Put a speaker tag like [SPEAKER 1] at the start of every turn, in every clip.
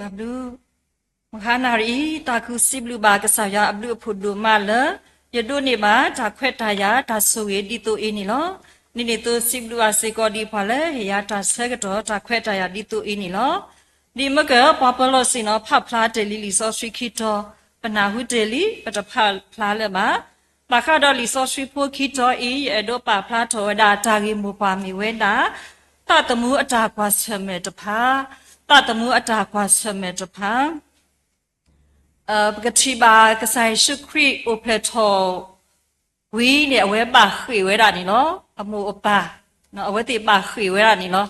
[SPEAKER 1] တာဘလူမခနာရီတာခုစီဘလူဘာကဆာယာအဘလူဖုဒူမာလယဒုနေမှာဒါခွဲ့တာယာဒါဆူရီဒီတိုအင်းနီလောနိနေတိုစီဘလူအစေကောဒီဖလဲဟယာတာဆဲကတော့ဒါခွဲ့တာယာဒီတိုအင်းနီလောဒီမကပပလောစင်နောဖဖလားတယ်လီလီဆောစရီခီတောပနာဟုတယ်လီပတဖဖလားလဲမှာမခါဒလီဆောစရီဖိုခီတောအီအဒိုပါဖလားထောဒါတာဂီမူပါမီဝဲတာတတမှုအတာကွာဆမဲတဖာ တတမှုအတာခွာဆမေတဖာအပကတိပါကဆိုင်ရှုခရီအိုပလက်တောဝီနေအဝဲပါခွေဝဲတာနေနော်အမှုအပါနော်အဝဲတိပါခွေဝဲတာနေနော်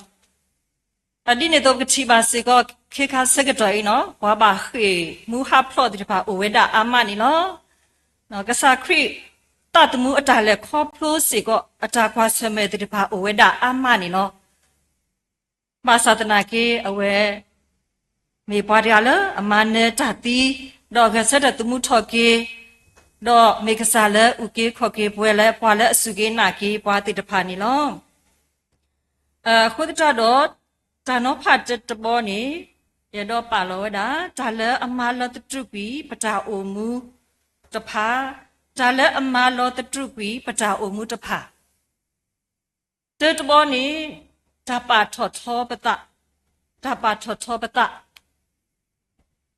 [SPEAKER 1] အဒီနေတော့ကတိပါစေကောခေခါစကတိုင်နော်ဝါပါခေမူဟာဖလော့တိပါအိုဝဲတာအာမနေနော်နော်ကဆာခရီတတမှုအတာလဲခေါ်ဖလို့စေကောအတာခွာဆမေတိပါအိုဝဲတာအာမနေနော် มาสาตนาเกเอาไว้มีปาริยาละอามาเนจัดตีดอกกระเสดตุมุทอเกดอกเมกษาละอุเกขอเกปวยละปวาละสุเกนาเกปวาติตภานิลองเอ่อคุตตาดอจานอผัดจะตบอนี่ยดอปาลอวดาจาละอามาละตรุปีปจาโอมูตภาจาละอามาละตรุปีปจาโอมูตภาเตตบอนี่ ဒါပါထော်ထောပတဒါပါထော်ထောပတ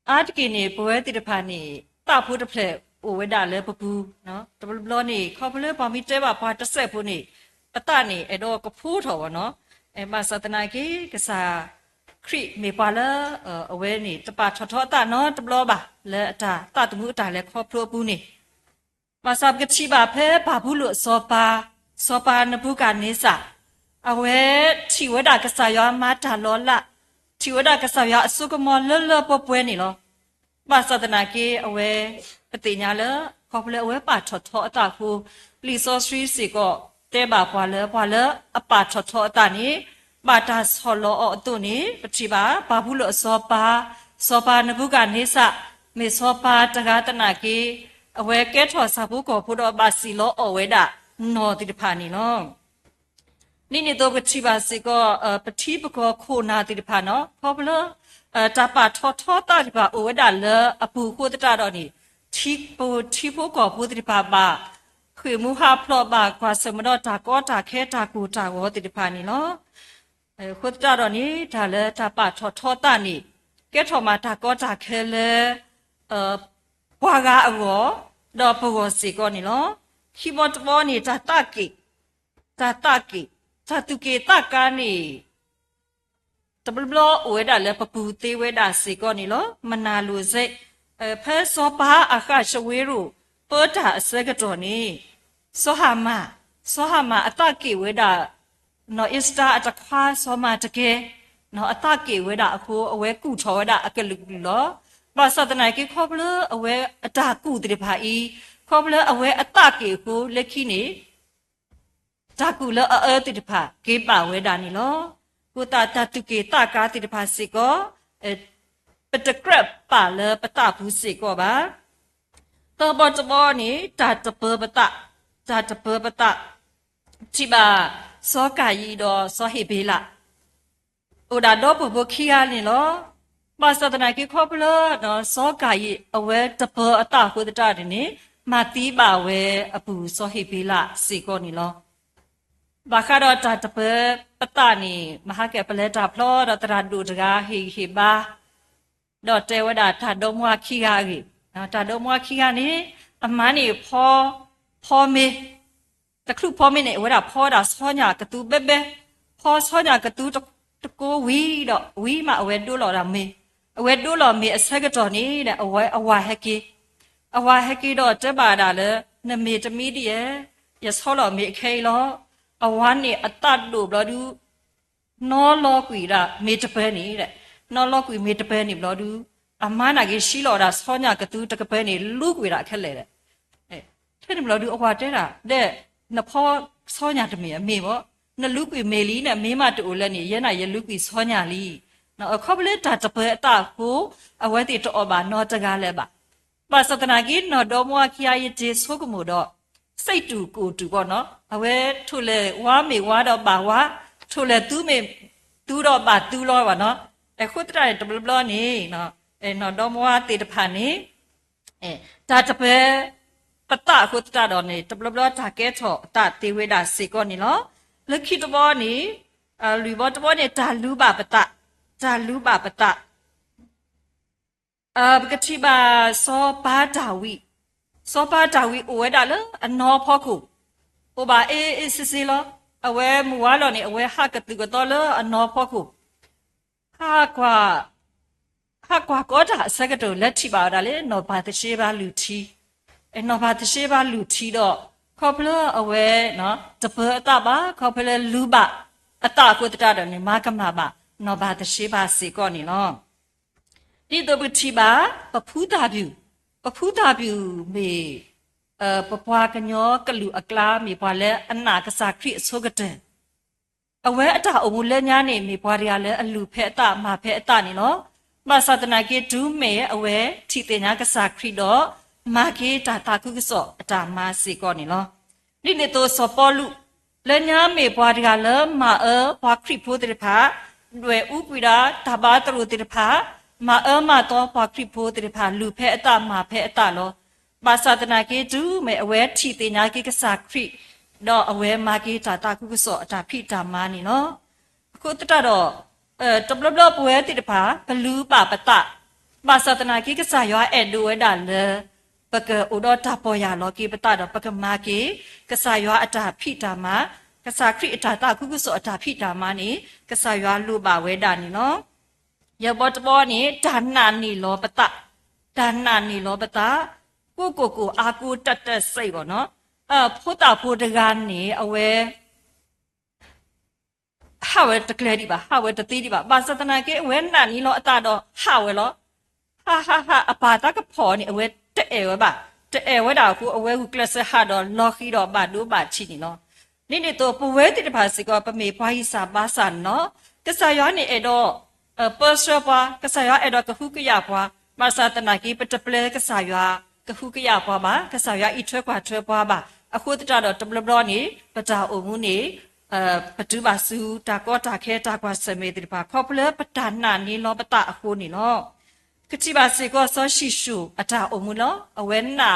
[SPEAKER 1] အာတကိနေဘဝတိတဖာနေတဖို့တဖလက်အိုဝဒလဲပပူနော်တဘလဘလနေခေါပလဲပါမီတဲပါပါတဆက်ဖို့နေပတနေအဲ့တော့ကဖိုးတော်ဗောနော်အဲမသတနာကေကစားခရိမေပါလာအဝဲနေတပါထောထောတနော်တဘလပါလဲအတာတတမှုအတာလဲခေါဖလိုပူနေမဆပ်ကချိပါဖဲဘာဘူးလို့စောပါစောပါနဘူးကနေစာ အဝဲချီဝဒကစားယောမတာလောလာချီဝဒကဆာရအစုကမောလလပပွဲနေလောပါစဒနာကေအဝဲပတိညာလခေါပလအဝဲပါထော်ထော်အတာခုလီဆိုစရီစီကိုတဲပါပွာလပွာလအပါထော်ထော်အတာနေပါတာဆောလောအတုနေပတိပါဘာဘူးလို့စောပါစောပါနဘုကနေစမေစောပါတကားတနာကေအဝဲကဲထော်စာဘူးကိုဖုတော့ပါစီလောအဝဲတာနော်တိတဖာနေလော နိနေတော့ပတိပါစေကောပတိပကောခိုနာတိတဖာနော်ခေါပလအတပါထောထောတာဒီပါအိုဝဒလအပူခိုတတတော့နိတိပူတိဖို့ကောပုတိပါပါခွေမူဟာဖလောပါကွာစမတော့တာကောတာခဲတာကူတာဝတိတဖာနိနော်အဲခိုတတတော့နိဒါလေတပါထောထောတာနိကဲထောမှာတာကောတာခဲလေအဘွာကအကောတော့ပူကိုစီကောနိနော်ခိမတ်ဘောနိတာတကိတာတကိ sa tu ke ta ka ni tabl blo we da le papu te we da se ko ni lo mana lu se e phe so pa a kha shwe ru po ta ase ka to ni so ha ma so ha ma ata ke we da no ista at kwa so ma ta ke no ata ke we da akho awe ku tho da akalu lo ba sa ta na ke kho blo awe ata ku de pha i kho blo awe ata ke ko lekhi ni ဇာကုလအအတိတဖာကေပါဝဲတာနီလောကို တာတတုကေတကာတိတဖာစိကောအပတကရပါလပတဘူးစိကောပါတောဘတဘောနီတာတပပတတာတပပတချိပါစောကာယီတော့စောဟိဘေလာဥဒါတော့ဘဘခိယာနီလောမသဒနာကိခောပလနော်စောကာယီအဝဲတပအတဟုတတတနေမတိပါဝဲအပူစောဟိဘေလာစိကောနီလော ဘာခါတော့တာတပပတနီမဟာကေပလက်တာဖလောတော့တရာဒူတကာဟီဟီဘာတော့တေဝဒတာဒုံမွားခိဟာကြီးနော်တာဒုံမွားခိဟာနေအမန်းနေဖောဖောမေတခုဖောမေနေဝဒဖောတာဆောညာကတူဘဲဘဲဖောဆောညာကတူတကိုဝီတော့ဝီမအဝဲတိုးလော်တာမေအဝဲတိုးလော်မေအဆက်ကတော့နေတဲ့အဝဲအဝါဟက်ကီအဝါဟက်ကီတော့တက်ပါတာလေနမေတမီတည်းရဲ့ရဆောလော်မေခဲလော အဝမ်းနေအတတ်လို့ဘလဒူနောလောကွေရာမေတပဲနေတဲ့နောလောကွေမေတပဲနေဘလဒူအမနာကြီးရှိလော်တာဆောညာကတူတကပဲနေလူကွေရာခက်လေတဲ့အဲထဲနေဘလဒူအဝါတဲတာတဲ့နဖောဆောညာတမေအမေပေါ့နလူကွေမေလီနဲ့မေမတူလည်းနေရဲနာရလူကွေဆောညာလီနော်ခေါပလက်တာတပဲအတကိုအဝဲတိတော့ပါနောတကားလဲပါပါစတနာကြီးနော်တော်မွားခ ्या ရဲ့ဂျေဆိုကမှုတော့ စိတ်တူကိုတူပေါ့နော်အဝဲထုလေဝါမေဝါတော့ပါဝါထုလေသူမေသူတော့ပါသူလောပါနော်အခုတရတဘလဘလနေနော်အဲနော်တော့မွားတေတဖာနေအဲဒါတပဲပတအခုတရတော့နေတဘလဘလတာကဲချောအတတေဝေဒစေကောနေလောလက်ခိတဘောနေအလူဘောတဘောနေတာလူပါပတဒါလူပါပတအဘကတိပါစောပါဒါဝိ စောပါဒါဝိအဝဲဒါလအနောဖောခုဟိုပါအေးအေးစစ်စစ်လောအဝဲမူဝါလောနေအဝဲဟာကတိကတော့လအနောဖောခုဟာကွာဟာကွာကောတာစကတိုလက်ထိပါတာလေနော်ဘာတရှိပါလူထီအဲနော်ဘာတရှိပါလူထီတော့ခေါပလအဝဲနော်တပအတပါခေါပလလူပါအတကိုတတတော့နေမကမပါနော်ဘာတရှိပါစေကောနေနော်ဒီတော့ဘတိပါပဖူးတာပြူ ပဖူးတာပြူမေအပပွားကညောကလူအကလာမေပွားလဲအနာကစားခရစ်ဆိုကတဲ့အဝဲအတအုံမူလက်ညာနေမိဘွားတွေကလည်းအလူဖဲအတမဖဲအတနေနော်မသတနာကေဒူးမေအဝဲထီတင်ညာကစားခရီတော့မာကေတာတာကုကစောအတာမစီကောနေလောနိနေတော့စောပေါ်လူလက်ညာမေဘွားတွေကလည်းမအဘွားခရီဖို့တဲ့ဖာတွေဥကွေတာတဘာတရတဲ့ဖာ မအမတော့ဘွားခရီဖို့တဲ့ဖာလူဖဲအတမဖဲအတလောပါသတနာကေဒူးမေအဝဲထီတင်ညာကေကစားခရီတော့အဝဲမာကေတာတာကုကစောအတာဖိတာမနီနော်အခုတတတော့အဲတဘလဘလပွဲတိတပါဘလူးပါပတပါစတနာကိကစားရွာအဲ့ဒူဝဲတာလေပကဥဒတာပေါ်ရလောကိပတတော့ပကမာကိကစားရွာအတာဖိတာမကစားခရိအတာတာကုကုစောအတာဖိတာမနိကစားရွာလူပါဝဲတာနိနော် ရဘောတဘောနိဒါနာနိလောပတဒါနာနိလောပတကိုကိုကိုအာကိုတတ်တက်စိတ်ပေါ့နော်အဖို့တာဖို့တကားနိအဝဲဟာဝဲတကလေးဒီပါဟာဝဲတတိဒီပါပါစတနာကေဝဲနာနီလောအတာတော့ဟာဝဲလောဟာဟာဟာအပါတာကဖော်နေအဝဲတဲ့အဲဝဲပါတဲ့အဲဝဲတာကူအဝဲကူကလစ်ဟာတော့လော်ခီတော့ပါဒူပါချီနေလောနိနေတော့ပဝဲတိတပါစီကပမေပွားဟိစာပါဆန်နော်ကဆာယောနေအဲ့တော့ အပတ်စပါကဆာရအဲ့တော့ကခုကရပွားမဆာတနာကြီးပတပလဲကဆာရကခုကရပွားမှာကဆာရဤထွက်ခွာထွက်ပွားမှာအခုတတတော့တဘလဘလောနေပတာအုံမှုနေအပတူပါစုတာကောတာခဲတာကွာစမေတိပါခေါပလပတာနာနေလောပတာအခုနေလောကတိပါစေကောဆောရှိရှုအတာအုံမှုလောအဝဲနာ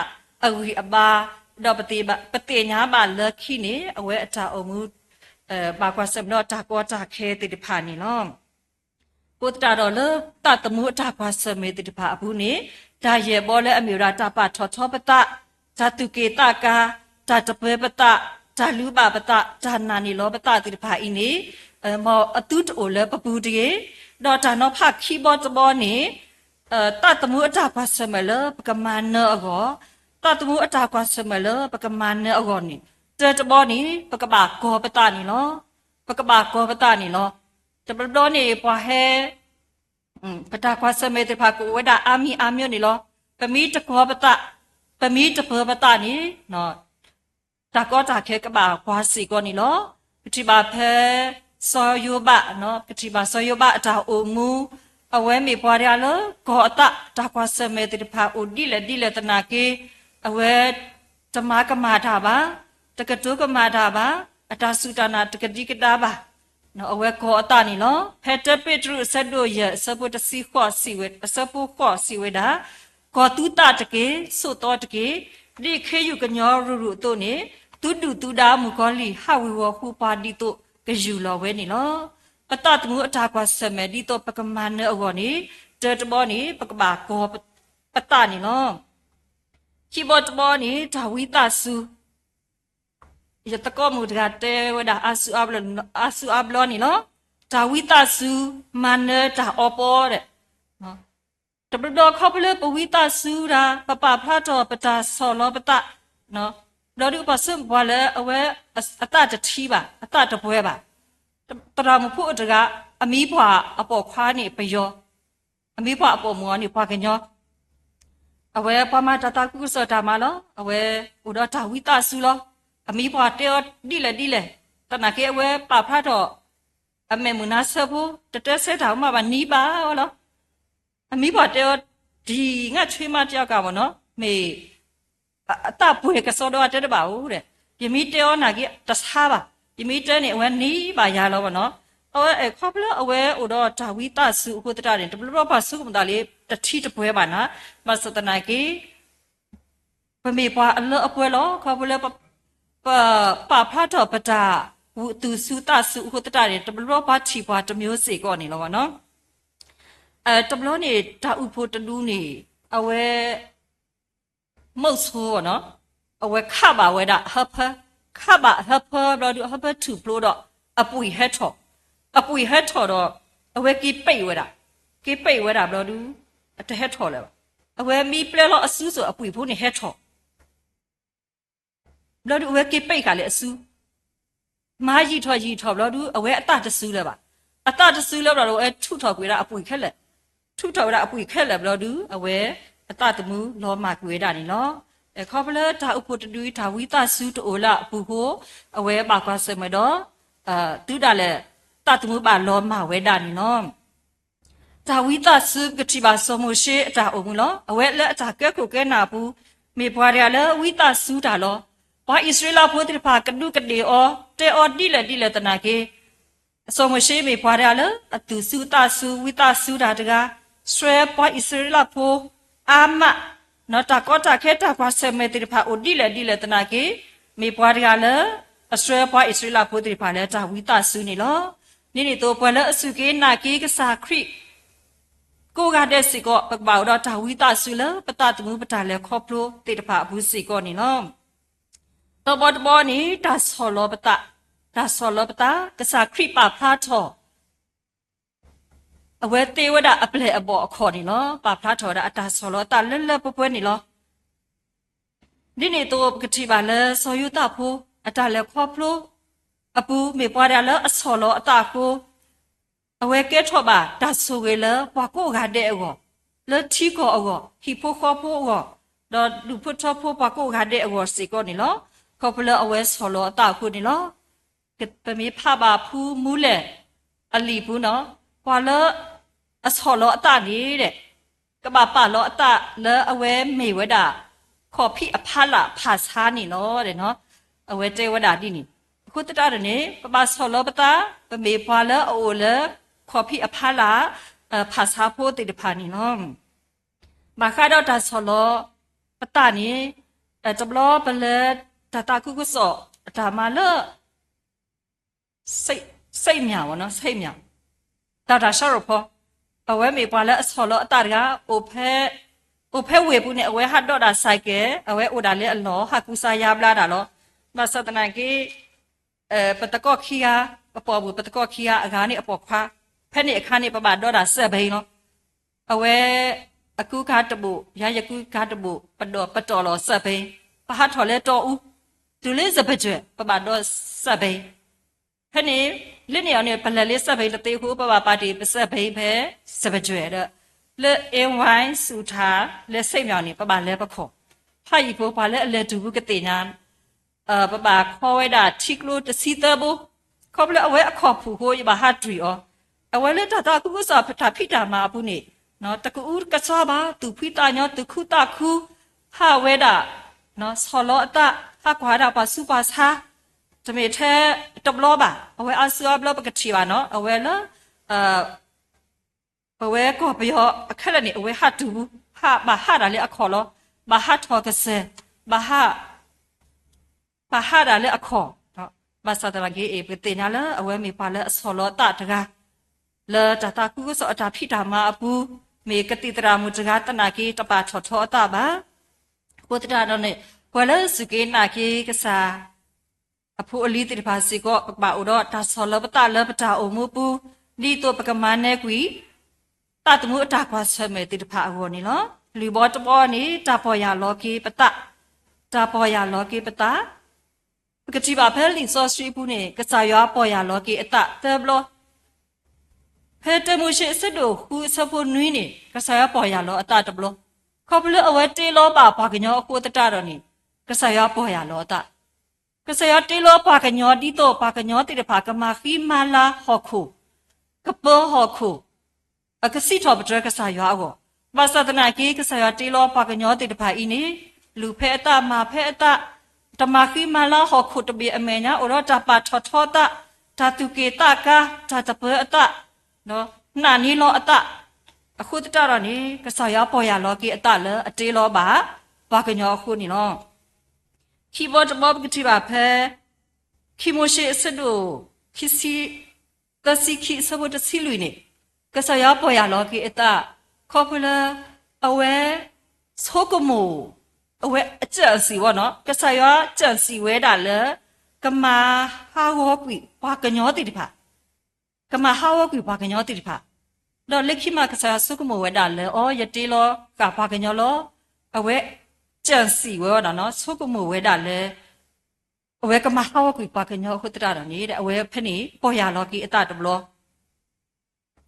[SPEAKER 1] အဝီအပါတော့ပတိပတိညာပါလခိနေအဝဲအတာအုံမှုအပါကွာစမတော့တာကောတာခဲတိပါနေလော ကိုတတော်လတတမှုအထခွာစမေတိတဖာဘူးနေဒါရေဘောလဲအမျိုးရာတပထောထောပတဇာတုကေတကာဇာတပွဲပတဇာလူပပတဇာနာနီလောပတတိတဖာဤနေအမောအတုတိုလဲပပူတကေတော့ဒါနောဖခီဘောတဘောနေအတတမှုအထခွာစမလပကမနောအောတတမှုအထခွာစမလပကမနောအောနေတတဘောနေပကဘာကောပတနီလောပကဘာကောပတနီလော တပတော်နေပွားဟဲอืมปตาควาสเมตภากูวดาอามีอามินี่ลอปะมีตะกอปตะปะมีตะเพอปตะนี่เนาะตะกอตะแค่กะบาควาสีกอนี่ลอปฏิบาเพซอโยบะเนาะปฏิบาซอโยบะตาโอมูအဝဲမေပွားရလောကောအတတကွာစမေတိဖာဥဒီလေဒီလေတနာကေအဝဲတမကမာတာပါတကတုကမာတာပါအတဆုတနာတကတိကတာပါ နော်အဝဲကောအတနီလောဖက်တပစ်ထရုဆက်တို့ရစပုတစီခော့စီဝဲစပုခော့စီဝဲတာကောတူတတကေဆိုတော့တကေဒီခေယူကညောရူရူတို့နေတူတူတူဒါမူကောလီဟာဝီဝခုပါဒီတို့ကယူလောဝဲနီလောပတတမှုအတာကွာစမဲဒီတော့ပကမန်နေအောနီတေတဘောနီပကဘာကောပတနီလောခိဘောတဘောနီဒါဝိတဆူ ယတကောမူဒကတဲဝဒအဆူအဘလအဆူအဘလနီနော်ဒါဝိတဆူမနတာအပေါ်တဲ့နော်တပတော်ခပလပဝိတဆူရာပပဖတ်တော်ပတာဆောလောပတနော်လောဒီပစံဘွာလဲအဝဲအတတတိပါအတတပွဲပါတရာမဖို့တကအမီးဖွာအပေါ်ခွားနေပယောအမီးဖွာအပေါ်မောနေဖွာကညောအဝဲပမတတကုစတာမလောအဝဲဥဒတာဝိတဆူလော အမီပွားတေဒီလေဒီလေတနကေဝဲပဖတ်တော့အမေမနာဆဖို့တတဆဲတောင်မှပါနီးပါဟောလောအမီပွားတေဒီငါချွေးမတယောက်ကမနော်မေအတပွေကစောတော့တဲ့ပါဦးတဲ့ယမီတေောနာကြီးတဆာပါယမီတဲနေဝဲနီးပါရလောမနော်ပအဝဲအခေါပလအဝဲဥတော့ဒါဝိတဆုအခုတတရင်တပလဘပါဆုကမတာလေတတိတပွဲပါနာမစတနာကေပမေပွားအလအပွဲလောခေါပလပ ပပဖတ်တော့ပတာဝသူစုတဆုအခုတတရင်တပလဘပါချီပွားတမျိုးစီကောနေလောပါနော်အဲတပလနေဒါဥဖို့တလူးနေအဝဲမုတ်ဆိုးနော်အဝဲခပါဝဲတာဟဖခပါဟဖဘလဒဟဖတူပလို့တော့အပွေဟက်ထော်အပွေဟက်ထော်တော့အဝဲကြီးပိတ်ဝဲတာကြီးပိတ်ဝဲတာဘလို့ဒူအတဟက်ထော်လဲပါအဝဲမီပလဲလို့အဆူးဆိုအပွေဖို့နေဟက်ထော် ဘလို့ဒူအဝဲကြီးပိတ်ကလည်းအဆူးမာကြီးထော်ကြီးထော်ဘလို့ဒူအဝဲအတတဆူးလဲပါအတတဆူးလဲဘလို့အဲထုထော်ကွေတာအပွေခက်လက်ထုထော်တာအပွေခက်လက်ဘလို့ဒူအဝဲအတတမှုလောမကွေတာနေနော်အဲခေါပလတာဥပတတူတာဝိတဆူတိုလာအပူကိုအဝဲပါကွာစမတော့အာတူတာလဲတတ်မှုပါလောမဝဲတာနီနော်ဒါဝိသစုကတိပါစမှုရှိအတာအုံမလောအဝဲလက်အတာကဲကိုကဲနာဘူးမေဘွားရလဲဝိသစုတာလော ဘာဣသရေလဖို့တိဖာကဒုကတေအောတေအောတိလေတိလေတနာကေအစမရှိမေဘွားရလဲအတူစုတစုဝိသစုတာတကားဆွဲဘာဣသရေလဖို့အာမနော်တကောတာခဲတာဘာဆမေတိဖာအိုတိလေတိလေတနာကေမေဘွားရလဲအဆွဲဘာဣသရေလဖို့တိဖာလဲတာဝိသစုနေလောနိနိတောပွဲလအစုကေနာကေကစာခရိကိုကတဲ့စီကောပကဘောတော့တာဝိတဆုလပတတမှုပတလည်းခေါပလို့တေတဖဘူးစီကောနေနော် တော့ဘောတဘောနီဒါဆောလောပတဒါဆောလောပတကစာခရိပဖာထောအဝဲတေဝဒအပလေအဘောအခေါ်နေလောပဖာထောဒါအတာဆောလောတလဲလဲပပွဲနေလောနိနိတောပကတိပါလဲဆောယုတဖိုးအတာလည်းခေါပလို့အပူမေပွားရလအဆော်လောအတာကိုအဝဲကဲထော့ပါဒါဆိုဝေလပွားကိုကတဲ့အောလဲချီကိုအောဟီဖိုခေါဖိုအောတော့လူဖတ်ထော့ဖိုပွားကိုကတဲ့အောစီကိုနေလော ခေါပလအဝဲဆော်လောအတာကိုနေလောကပမေဖပါဖူးမူးလေအလီဘူးနော်ပွာလအဆော်လောအတာနေတဲ့ကဘာပါလောအတာလဲအဝဲမေဝဒခေါ်ဖိအဖလာဖာစာနေနော်တဲ့နော်အဝဲတဲဝဒတိနေခုတတရနေပပဆောလပတာပမေဖွာလအိုလခေါ်ဖီအဖာလာဖာစာဖို့တေတဖာနီနော်ဘာခါတော့ဒါဆောလပတာနေအတဘလပလက် တတကုကုစောဒါမလစိတ်စိတ်မြောင်နော်စိတ်မြောင်ဒါဒါရှာရဖောအဝဲမေပွာလအဆောလအတာကအိုဖဲအိုဖဲဝေပုနေအဝဲဟတ်တော့ဒါဆိုင်ကဲအဝဲအိုဒါလေအလောဟာကူစာရပလာတာလောမဆတနာကေအဲပတကောခီယာအပေါ်ဘူးပတကောခီယာအကားနေအပေါ်ခွာဖက်နေအခါနေပပတော့တာဆက်ဘိန်းနော်အဝဲအခုကားတပုရယကူကားတပုပတော်ပတော်လောဆက်ဘိန်းပဟာထော်လဲတော်ဦး သူလေးစပကြွပပတော့ဆက်ဘိန်းဖက်နေလစ်နေအောင်နေပလက်လေးဆက်ဘိန်းတသေးခုပပပါတီပဆက်ဘိန်းပဲစပကြွတဲ့လက်အင်းဝိုင်းစူထားလက်စိတ်မြောင်နေပပလဲပခေါ်ဟာဤကိုပါလဲအလဲတူဘူးကတိညာအာပပခေါ်ဝဲတာထိကလို့တစီတဘူခေါ်ပလအဝဲအခေါ်ဖူဟိုဘဟာတူရောအဝဲလက်တတာကုကုစာဖတာဖိတာမှာဘူးနေနော်တကူကစားပါသူဖိတာညောသူခုတာခုဟာဝဲတာနော်ဆောလောအတ ဟာကွာတာပါစုပါစာတမေထဲတဘလောပါအဝဲအဆူဘလောပကတိပါနော်အဝဲလာအာအဝဲကောပြောအခက်လက်နေအဝဲဟာတူဟာမဟာတာလေအခေါ်လောမဟာထောကစမဟာပါဟာရလေအခေါ်တော့မဆာတရဂေအေပတေညာလအဝဲမေပါလအစောလောတတကားလေတတာကုကစောအတာဖိတာမအပူမေကတိတရာမူတကားတနာကေတပါထောထောအတာပါကိုတတာတော့နေ ကွယ်လစကေနာကေကစားအဖိုးအလီတိပါစီကောပပါဥတော့ဒါဆောလပတာလပတာအုံမပူဒီတော့ပကမနဲကွီတတ်မှုအတာကွာဆမဲတိတဖာအောနေလောလူဘောတဘောနေတာပေါ်ရလောကေပတတာပေါ်ရလောကေပတာပကတိပါဖဲလင်စောစရီဘူးနေကစားရွာပေါ်ရလောကေအတသဘလဖဲတမှုရှိစစ်တို့ဟူစဖို့နွီးနေကစားရွာပေါ်ရလောအတတဘလခေါပလအဝဲတေလောပါဘာကညောအကိုတတတော့နေ ကစားရွာပေါ်ရလောအတကစားရွာတေလောပါကညောဒီတော့ပါကညောတေတဖာကမာခီမာလာဟောခုကပောဟောခုအကစီတော်ပဒရကစားရွာကိုပါစဒနာကေကစားရွာတေလောပါကညောတေတဖာဤနေလူဖဲအတမာဖဲအတတမခိမလာဟခုတဘီအမေညာဩရတပါထောထောတဒါသူကေတကာဒါတပွဲအတနော်နာနီလောအတအခုတတတော့နေကဆောက်ရပေါ်ရလောကေအတလအတေးလောပါဘာကညောအခုနီနော် ခီဘောတဘောပကတိပါဖဲခီမိုရှိအစဒိုခီစီတစီခီစဘတစီလူနေကဆောက်ရပေါ်ရလောကေအတခေါ်ဖလာအဝဲဆိုကမူအဝဲအကျစီဘောနော်ကဆောက်ရကျစီဝဲတာလေကမာဟာဝေါကွီဘာကညောတိတဖာကမာဟာဝေါကွီဘာကညောတိတဖာတော့လက်ခိမကစားစုကမဝဲတာလေအော်ယတေလောကဘာကညောလောအဝဲ ကြံစီဝဲတာနော်စုကမဝဲတာလေအဝဲကမာဟာဝေါကွီဘာကညောခုတတာနေတဲ့အဝဲဖနေပေါ်ရလောကီအတတဘလော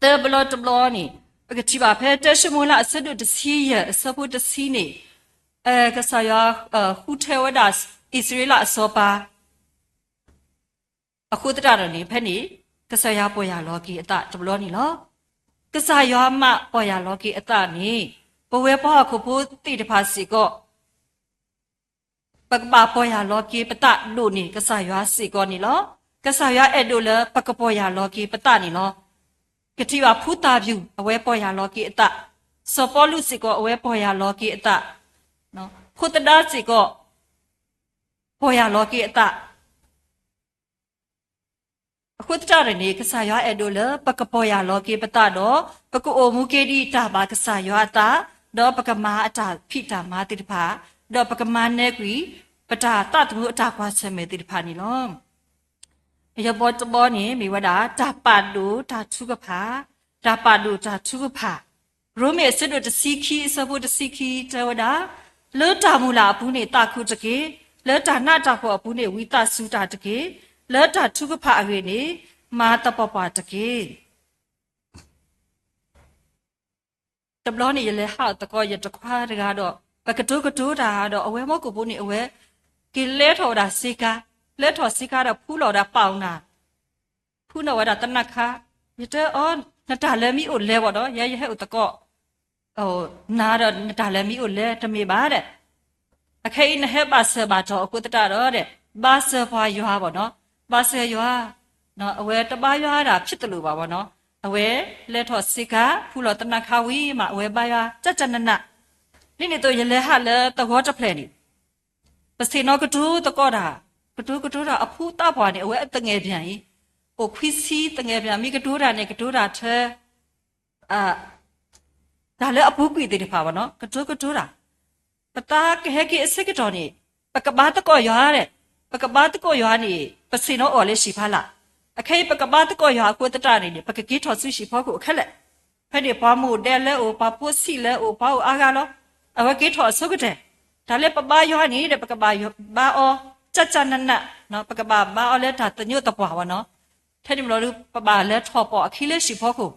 [SPEAKER 1] တေဘလောတဘလောနီပကတိပါဖဲတရှိမလာအစဒုတစီရအစပုတစီနေအဲကစားရဟူထေဝဒတ်ဣသရေလအစောပါအခုတတရနေဖက်နေကဆရာပေါ်ရလောကီအတတဘလောနီလောကဆာယောမပေါ်ရလောကီအတနေဘဝဲပေါ်ခုဖို့တိတဖာစီကော ပကပါပေါ်ရလောကီပတလို့နေကဆာယောစီကောနီလောကဆာယောအဲ့ဒိုလပကပေါ်ရလောကီပတနီလောကတိဝဖူတာဗျူအဝဲပေါ်ရလောကီအတစောပေါ်လူစီကောအဝဲပေါ်ရလောကီအတနော်ခုတဒါစီကောပေါ်ရလောကီအတအခုတရနေကဆာရအဒိုလပကပေါ်ရလောကေပတတော့ပကအိုမူကေဒီတာဘာကဆာရတာတော့ပကမာအတာဖိတာမာတိတဖာ တော့ပကမာနေကွီပတာတတ်မှုအတာကွာဆမေတိတဖာနီလောရဘောတဘောနေမိဝဒတာပါဒူတာထုကဖာတာပါဒူတာထုကဖာရိုမေစစ်တို့တစီခီစဖို့တစီခီတဝဒလောတာမူလာဘူးနေတာခုတကေလောတာနာတာဖို့ဘူးနေဝိတဆူတာတကေလောတာထုကဖာအရေနေမာတပပတကေတဘလောနေရလေဟာတကောရတခွာတကားတော့ ပကတုကတုတာတော့အဝဲမောကိုဘူးနေအဝဲကိလဲထော်တာစေကာလဲထော်စေကာတော့ဖူးလော်တာပေါင်တာဖူးနော်ဝဒတနခါရတဲ့အော်နတာလဲမီအိုလဲဘောတော့ရရဟဲ့ဥတကောဟိုနာတော့နတာလဲမီအိုလဲတမေပါတဲ့အခေနဟဲပါဆဘာတော့အခုတတတော့တဲ့ဘာဆဖွာရွာပေါ့နော်ဘာဆရွာနော်အဝဲတပါရွာတာဖြစ်တယ်လို့ပါပေါ့နော်အဝဲလက်ထော်စိကဖူလောတနခါဝီမှာအဝဲပါရွာကြကြနန နိနေတော့ရလဲဟာလဲတဟောတဖလဲနေပစီနောကတူတကောတာကတူကတူတာအဖူးတပွားနေအဝဲအတငယ်ပြန်ကြီးဟိုခွီစီတငယ်ပြန်မိကတူတာနဲ့ကတူတာထဲအာဒါလည်းအပူကွေတဲ့ဖာပါနော်ကတူကတူတာပတာကဟဲကိအစကတော်နေပကဘာတကောရွာတဲ့ပကဘာတကောရွာနေပစီနောအော်လေးရှိဖာလားအခေပကဘာတကောရွာကိုတတနေနေပကကြီးထော်ဆူရှိဖို့ကိုအခက်လက်ဖက်ဒီပွားမှုတဲလဲအိုပပုစီလဲအိုပါအိုအားကလော အဝကေထော်ဆုကတဲ့ဒါလည်းပပရွာနေတဲ့ပကဘာဘာအောကြကြနနနော်ပကဘာဘာအောလဲဒါတညွတ်တပွားဝနော်ထဲဒီမလို့ပပလဲထော်ပေါ်အခီလေးရှိဖို့ကို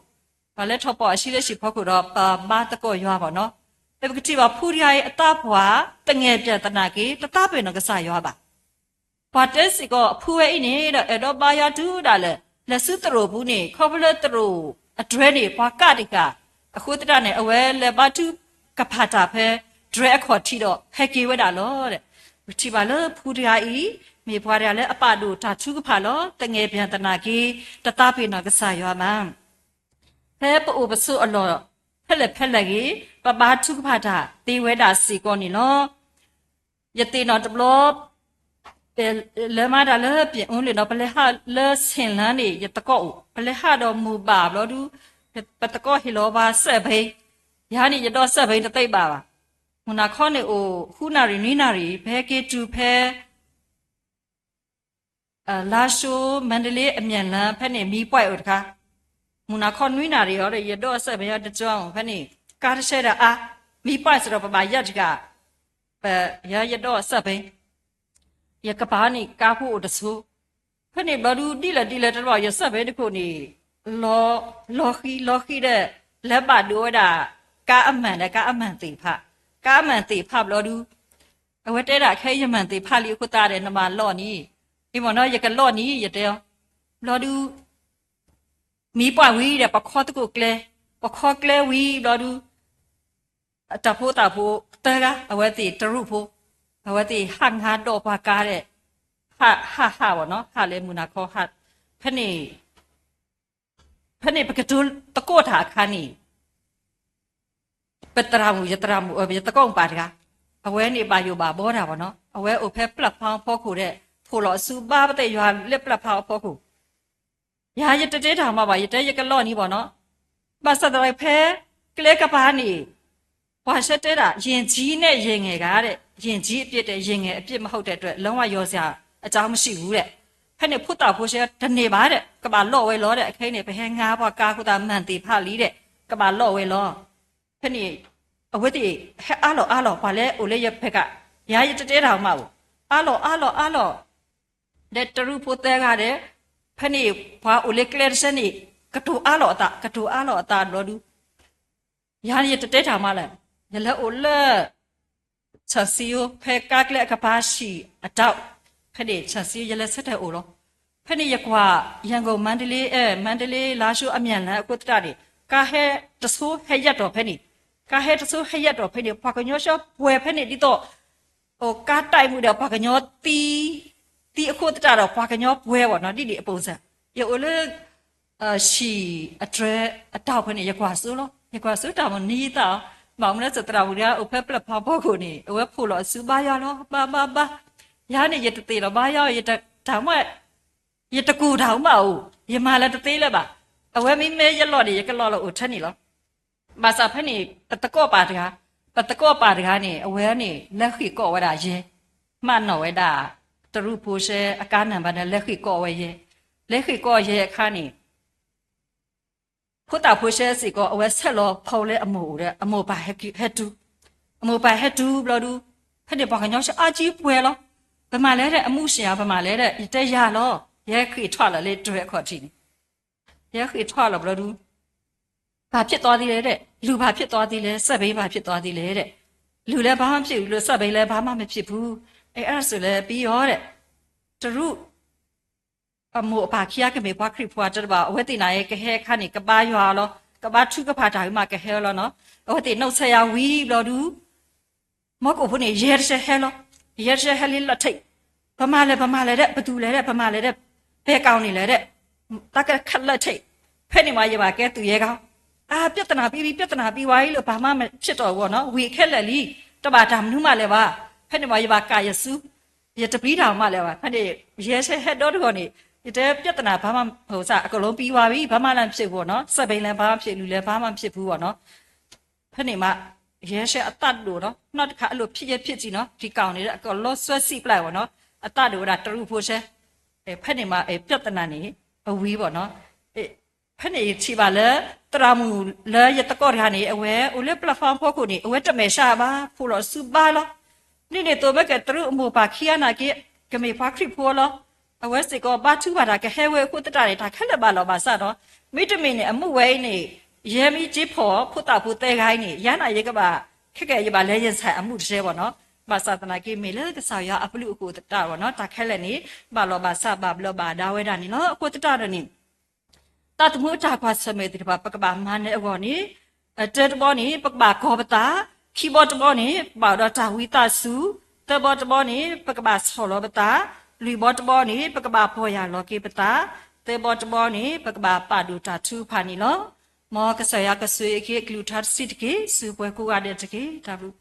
[SPEAKER 1] ဘာလဲထော်ပေါ်အရှိလေးရှိဖို့ကိုတော့ပဘာတကောရွာပါနော်ပကတိပါဖူရီယာရဲ့အတဘွားတငယ်ပြတနာကေတတပင်တော့ကစားရွာပါဘာတက်စီကိုအဖူဝဲအင်းနေတော့အဲ့တော့ပါရတူတာလေလက်စုတရိုဘူးနေခေါပလတရိုအဒရဲနေဘာကတိကအခုတတနဲ့အဝဲလေဘာတူ ကဖာတာဖဲဒရဲခေါ်ထီတော့ဟက်ကီဝဲတာလို့တဲ့ဒီပါလို့ဖူရီယာဤမေဖွာရလည်းအပတို့တာချူကဖာလို့တငယ်ပြန်တနာကေတတပင်တော့ကစားရွာမှာဖဲပို့ပစုအလောဖက်လက်ဖက်လက်ကြီးပပထုကဖာတာတေဝဲတာစီကောနီလောယတိနော်တဘလောပဲလဲမတာလဲပြင်ဦးလေနော်ဘလဲဟာလဲဆင်လန်းနေယတကောဘလဲဟာတော့မူပါဘလောဒူပတကောဟီလောပါဆက်ဖိ ယာနီယတော့ဆက်ဖိတသိပ်ပါပါမနာခေါနေအိုခုနာရီနီနာရီဘဲကေတူဖဲအလာရှိုမန္တလေးအမြန်လန်းဖက်နေမီးပွိုက်ဥတခါမနာခေါနွိနာရီရောရတော့ဆက်ဘဲတကြောင်းဖက်နေကားရှဲတာအာမိပိုက်ဆိုတော့ပမာရက်တကပဲရရတော့ဆက်ဘင်းရကပါနေကားဖို့တဆူခနေဘလူတိလက်တိလက်တော့ရဆက်ဘဲတခုနေလောလောခီလောခီတဲ့လက်ပါဒိုးတာ ကားအမှန်တဲ့ကားအမှန်သိဖကားအမှန်သိဖဘလောဒူအဝတဲတာခဲရမှန်သိဖလီခုတာတဲ့နမလော့နီဒီမနော်ရကလော့နီရတဲ့လောဒူမီပွားဝီတဲ့ပခောတကုကလဲပခောကလဲဝီလောဒူတဖို့တဖို့တဲကအဝဲတီတရုဖို့အဝဲတီဟန်ဟာတော့ပါကားတဲ့ဟာဟာဟာဘောနော်ဟာလေမူနာခေါ်ဟာပဖက်နေဖက်နေပကတူတကော့ထာခါနီ ပတရာမူယတရာမူအဘယတကောပါတကအဝဲနေပါယူပါဘောတာဗောနော်အဝဲအိုဖက်ပလက်ဖောင်းဖောခုတဲ့ဖိုလောစူပါပတဲ့ရွာလက်ပလက်ဖောင်းဖောခုရာရတတဲထာမှာပါရတဲရကလော့နီဗောနော်ပါစတရိုက်ဖဲကလေကပါနီဘွာရှက်တဲတာရင်ကြီးနဲ့ရင်ငယ်ကားတဲ့ရင်ကြီးအပြစ်တဲ့ရင်ငယ်အပြစ်မဟုတ်တဲ့အတွက်လုံးဝရောစရာအကြောင်းမရှိဘူးတဲ့ဖက်နေဖုတ်တာဖိုးရှဲတနေပါတဲ့ကဘာလော့ဝဲလောတဲ့အခိုင်းနေဘဟဲငါးဘွားကာခုတာမှန်တီဖလီတဲ့ကဘာလော့ဝဲလော ဖက်နေအဝတ်တီဟဲအားလောအားလောဘာလဲအိုလေးရဖက်ကရာရတတဲတောင်မဟုတ်အားလောအားလောအားလောတဲ့တရူဖိုတဲကတဲ့ဖက်နေဘွာအိုလေးကလက်စနေကတူအားလောအတာကတူအားလောအတာလောဒူရာရတတဲတောင်မလဲရလဲအိုလဲချက်စီယိုဖက်ကကလက်ကပါရှိအတော့ဖက်နေချက်စီရလက်ဆက်တဲ့အိုတော့ဖက်နေရကွာရန်ကုန်မန္တလေးအဲမန္တလေးလာရှိုးအမြန်လန်းအကုတ္တရတွေကာဟဲတဆိုးဟဲရက်တော်ဖက်နေ ကာဟဲတဆိုးဟဲရက်တော်ဖက်နေဘာကညောရှောပွယ်ဖက်နေဒီတော့ဟိုကားတိုက်မှုတော့ဘာကညောတီတီအကုတ္တရတော့ဘာကညောပွယ်ပေါ့နော်ဒီဒီအပုံစံရအိုလေအရှိအထရအတောက်ဖက်နေရကွာဆိုလို့ရကွာဆိုတော့မနီးတော့မောင်မနဲ့စတရာဘူးရအဖက်ပလက်ဖောက်ဖို့ကိုနေအဝဲဖို့လို့စူပါရလို့ပါပါပါရနေရတသေးတော့ဘာရောက်ရတတောင်မရတကူတောင်မဟုတ်ရမလာတသေးလဲပါအဝဲမင်းမဲရလော့နေရကလော့လို့ထက်နေလော မစာဖက်နေပတကော့ပါတကားပတကော့ပါတကားနေအဝဲနေလက်ခိကော့ဝရရဲမှန်တော့ဝဲတာတရုဖိုးရှဲအကားနံပါတ်နဲ့လက်ခိကော့ဝဲရဲလက်ခိကော့ရဲအခါနေဖုတာဖိုးရှဲစီကောအဝဲဆက်လောဖော်လဲအမို့တဲ့အမို့ပါဟက်ဟက်တူအမို့ပါဟက်တူဘလို့ဒူဖက်နေပါကညောရှအာကြီးပွဲလောဘယ်မှာလဲတဲ့အမှုရှင်ကဘယ်မှာလဲတဲ့တဲ့ရလောရဲခိထွက်လာလေတွေ့ခေါ်တီရဲခိထွက်လာဘလို့ဒူ ဘာဖြစ်သွားသေးလဲတဲ့လူဘာဖြစ်သွားသေးလဲစက်ဘေးဘာဖြစ်သွားသေးလဲတဲ့လူလည်းဘာမှမဖြစ်ဘူးလို့စက်ဘေးလည်းဘာမှမဖြစ်ဘူးအဲအဲ့ဒါဆိုလည်းပြီးရောတဲ့တရုအမို့ဘာခရကမေဘွားခရဖွာတဘာအဝဲတင်နာရဲ့ကဟဲခါနေကပါရွာလောကပါထုကဖာတာမှာကဟဲလောနော်အဝဲတင်နှုတ်ဆက်ရဝီဘလို့ဒူမောကိုဖုန်ရဲရှဲဟဲလောရဲရဲဟဲလေးလက်ထိတ်ဗမာလဲဗမာလဲတဲ့ဘသူလဲတဲ့ဗမာလဲတဲ့ဘဲကောင်းနေလဲတဲ့တက်ကခက်လက်ထိတ်ဖဲ့နေမှာရပါကဲသူရဲကောင်း အာပြဿနာပြီးပြီးပြဿနာပြီးွားကြီးလို့ဘာမှမဖြစ်တော့ဘူးနော်ဝီခက်လက်လီတပါတာမနုမလဲပါဖဲ့နေမှာရပါကာယစုရတပီးတော်မှလဲပါဖဲ့နေရဲရဲဟဲတော့တော့နေဒီတဲ့ပြဿနာဘာမှဟိုစားအကလုံးပြီးွားပြီဘာမှလည်းဖြစ်ဘူးနော်စက်ပိန်လည်းဘာမှဖြစ်လူလည်းဘာမှဖြစ်ဘူးပေါ့နော်ဖက်နေမှာရဲရှဲအတတ်လို့နော်နောက်တစ်ခါအဲ့လိုဖြစ်ရဖြစ်ကြည့်နော်ဒီကောင်နေတဲ့အကောလောဆွဲစီပလိုက်ပါနော်အတတ်တို့ကတရူဖို့ရှဲအဲဖက်နေမှာအဲပြဿနာနေအဝီးပေါ့နော်အဲ ဖက်နေချီပါလေတရာမူလဲရတကော့ရနေအဝဲဦးလေပလက်ဖောင်းဖို့ကိုနေအဝဲတမဲရှာပါဖို့လို့စူပါလောနေနေတော့ဘက်ကတရူအမှုပါခီယနာကေကမေဖာခရီဖို့လောအဝဲစေကောဘာသူပါတာကဟဲဝဲခုတတရတာခက်လက်ပါလောပါစတော့မိတမင်းနေအမှုဝဲနေရဲမီကြီးဖို့ဖုတာဖုတဲခိုင်းနေရနာရေကပါခက်ခဲရပါလဲရင်ဆိုင်အမှုတည်းပေါ့နော်ဘာသာတနာကေမေလေကစားရအပလူအကိုတတပေါ့နော်တာခဲလက်နေဘာလောပါစပါဘလောပါဒါဝဲတာနေနော်အကိုတတရနေ တတ်မှုတာခွာစမေတိပါပကပါမနဲ့အောနေအတဲတဘောနေပကပါခောပတာခီဘောတဘောနေပါတော့တာဝီတာစုတဘောတဘောနေပကပါဆောလောပတာလူဘောတဘောနေပကပါဖောရလောကေပတာတေဘောတဘောနေပကပါပါဒူတာသူဖာနီလောမောကဆယကဆွေကေကလူထတ်စစ်ကေစုပွဲကူရတဲ့တကေဒါဘူး